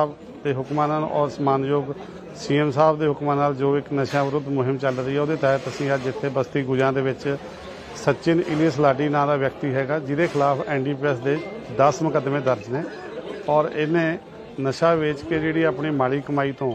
ਸਾਹਿਬ ਦੇ ਹੁਕਮਾਂ ਨਾਲ ਔਰ ਸਨਮਾਨਯੋਗ ਸੀਐਮ ਸਾਹਿਬ ਦੇ ਹੁਕਮਾਂ ਨਾਲ ਜੋ ਇੱਕ ਨਸ਼ਾ ਵਿਰੁੱਧ ਮੁਹਿੰਮ ਚੱਲ ਰਹੀ ਹੈ, ਉਹਦੇ ਤਹਿਤ ਅਸੀਂ ਅੱਜ ਇੱਥੇ ਬਸਤੀ ਗੁਜਾਂ ਦੇ ਵਿੱਚ ਸਚਿਨ ਇਲੀਅਸ ਲਾਡੀ ਨਾਂ ਦਾ ਵਿਅਕਤੀ ਹੈਗਾ, ਜਿਹਦੇ ਖਿਲਾਫ ਐਨਡੀਪੀਐਸ ਦੇ 10 ਮੁਕੱਦਮੇ ਦਰਜ ਨੇ ਔਰ ਇਹਨੇ ਨਸ਼ਾ ਵੇਚ ਕੇ ਜਿਹੜੀ ਆਪਣੀ ਮਾੜੀ ਕਮਾਈ ਤੋਂ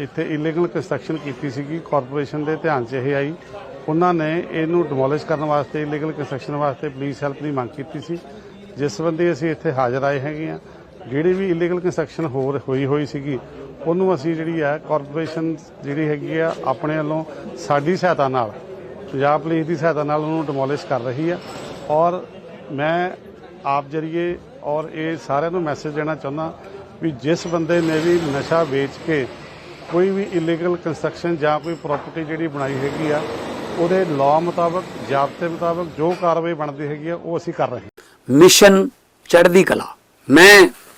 ਇੱਥੇ ਇਲੀਗਲ ਕੰਸਟਰਕਸ਼ਨ ਕੀਤੀ ਸੀਗੀ ਕਾਰਪੋਰੇਸ਼ਨ ਦੇ ਧਿਆਨ 'ਚ ਇਹ ਆਈ। ਉਹਨਾਂ ਨੇ ਇਹਨੂੰ ਡਿਮੋਲਿਸ਼ ਕਰਨ ਵਾਸਤੇ ਇਲੀਗਲ ਕੰਸਟਰਕਸ਼ਨ ਵਾਸਤੇ ਪੁਲਿਸ ਹੈਲਪ ਦੀ ਮੰਗ ਕੀਤੀ ਸੀ। ਜਿਸ ਸੰਬੰਧੀ ਅਸੀਂ ਇੱਥੇ ਹਾਜ਼ਰ ਆਏ ਹੈਗੇ ਆ ਜਿਹੜੀ ਵੀ ਇਲੀਗਲ ਕੰਸਟਰਕਸ਼ਨ ਹੋਰ ਹੋਈ ਹੋਈ ਸੀਗੀ, ਉਹਨੂੰ ਅਸੀਂ ਜਿਹੜੀ ਆ ਕਾਰਪੋਰੇਸ਼ਨ ਜਿਹੜੀ ਹੈਗੀ ਆ, ਆਪਣੇ ਵੱਲੋਂ ਸਾਡੀ ਸਹਾਇਤਾ ਨਾਲ, ਪੰਜਾਬ ਪੁਲਿਸ ਦੀ ਸਹਾਇਤਾ ਨਾਲ ਉਹਨੂੰ ਡਿਮੋਲਿਸ਼ ਕਰ ਰਹੀ ਆ। ਔਰ ਮੈਂ ਆਪ ਜਰੀਏ ਔਰ ਇਹ ਸਾਰਿਆਂ ਨੂੰ ਮੈਸੇਜ ਦੇਣਾ ਚਾਹੁੰਦਾ ਵੀ ਜਿਸ ਬੰਦੇ ਨੇ ਵੀ ਨਸ਼ਾ ਵੇਚ ਕੇ ਕੋਈ ਵੀ ਇਲੀਗਲ ਕੰਸਟਰਕਸ਼ਨ ਜਾਂ ਕੋਈ ਪ੍ਰਾਪਰਟੀ ਜਿਹੜੀ ਬਣਾਈ ਹੈਗੀ ਆ, ਉਹਦੇ ਲਾਅ ਮੁਤਾਬਕ, ਜ਼ਾਬਤੇ ਮੁਤਾਬਕ ਜੋ ਕਾਰਵਾਈ ਬਣਦੀ ਹੈਗੀ ਆ, ਉਹ ਅਸੀਂ ਕਰ ਰਹੇ ਹਾਂ। ਮਿਸ਼ਨ ਚੜ੍ਹਦੀ ਕਲਾ। ਮੈਂ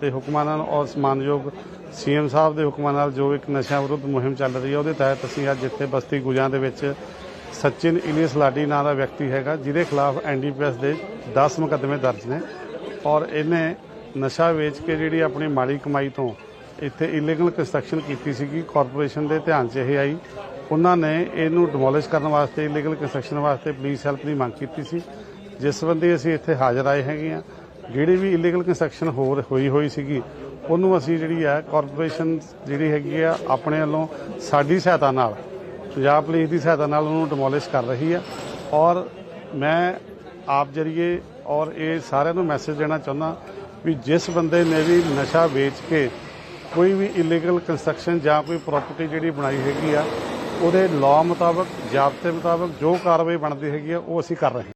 ਦੇ ਹੁਕਮਾਂ ਨਾਲ ਔਰ ਸਨਮਾਨਯੋਗ ਸੀਐਮ ਸਾਹਿਬ ਦੇ ਹੁਕਮਾਂ ਨਾਲ ਜੋ ਇੱਕ ਨਸ਼ਾ ਵਿਰੁੱਧ ਮੁਹਿੰਮ ਚੱਲ ਰਹੀ ਹੈ, ਉਹਦੇ ਤਹਿਤ ਅਸੀਂ ਅੱਜ ਇੱਥੇ ਬਸਤੀ ਗੁਜਾਂ ਦੇ ਵਿੱਚ ਸਚਿਨ ਇਲੀਅਸ ਲਾਡੀ ਨਾਂ ਦਾ ਵਿਅਕਤੀ ਹੈਗਾ, ਜਿਹਦੇ ਖਿਲਾਫ ਐਨਡੀਪੀਐਸ ਦੇ 10 ਮੁਕੱਦਮੇ ਦਰਜ ਨੇ ਔਰ ਇਹਨੇ ਨਸ਼ਾ ਵੇਚ ਕੇ ਜਿਹੜੀ ਆਪਣੀ ਮਾੜੀ ਕਮਾਈ ਤੋਂ ਇੱਥੇ ਇਲੀਗਲ ਕੰਸਟਰਕਸ਼ਨ ਕੀਤੀ ਸੀਗੀ ਕਾਰਪੋਰੇਸ਼ਨ ਦੇ ਧਿਆਨ 'ਚ ਇਹ ਆਈ। ਉਹਨਾਂ ਨੇ ਇਹਨੂੰ ਡਿਮੋਲਿਸ਼ ਕਰਨ ਵਾਸਤੇ ਇਲੀਗਲ ਕੰਸਟਰਕਸ਼ਨ ਵਾਸਤੇ ਪੁਲਿਸ ਹੈਲਪ ਦੀ ਮੰਗ ਕੀਤੀ ਸੀ। ਜਿਸ ਸੰਬੰਧੀ ਅਸੀਂ ਇੱਥੇ ਹਾਜ਼ਰ ਆਏ ਹੈਗੇ ਆ ਜਿਹੜੀ ਵੀ ਇਲੀਗਲ ਕੰਸਟਰਕਸ਼ਨ ਹੋਰ ਹੋਈ ਹੋਈ ਸੀਗੀ, ਉਹਨੂੰ ਅਸੀਂ ਜਿਹੜੀ ਹੈ ਕਾਰਪੋਰੇਸ਼ਨ ਜਿਹੜੀ ਹੈਗੀ ਆ, ਆਪਣੇ ਵੱਲੋਂ ਸਾਡੀ ਸਹਾਇਤਾ ਨਾਲ, ਪੰਜਾਬ ਪੁਲਿਸ ਦੀ ਸਹਾਇਤਾ ਨਾਲ ਉਹਨੂੰ ਡਿਮੋਲਿਸ਼ ਕਰ ਰਹੀ ਆ। ਔਰ ਮੈਂ ਆਪ ਜਰੀਏ ਔਰ ਇਹ ਸਾਰਿਆਂ ਨੂੰ ਮੈਸੇਜ ਦੇਣਾ ਚਾਹੁੰਦਾ ਵੀ ਜਿਸ ਬੰਦੇ ਨੇ ਵੀ ਨਸ਼ਾ ਵੇਚ ਕੇ ਕੋਈ ਵੀ ਇਲੀਗਲ ਕੰਸਟਰਕਸ਼ਨ ਜਾਂ ਕੋਈ ਪ੍ਰਾਪਰਟੀ ਜਿਹੜੀ ਬਣਾਈ ਹੈਗੀ ਆ, ਉਹਦੇ ਲਾਅ ਮੁਤਾਬਕ, ਜ਼ਾਬਤੇ ਮੁਤਾਬਕ ਜੋ ਕਾਰਵਾਈ ਬਣਦੀ ਹੈਗੀ ਆ, ਉਹ ਅਸੀਂ ਕਰ ਰਹੇ ਹਾਂ।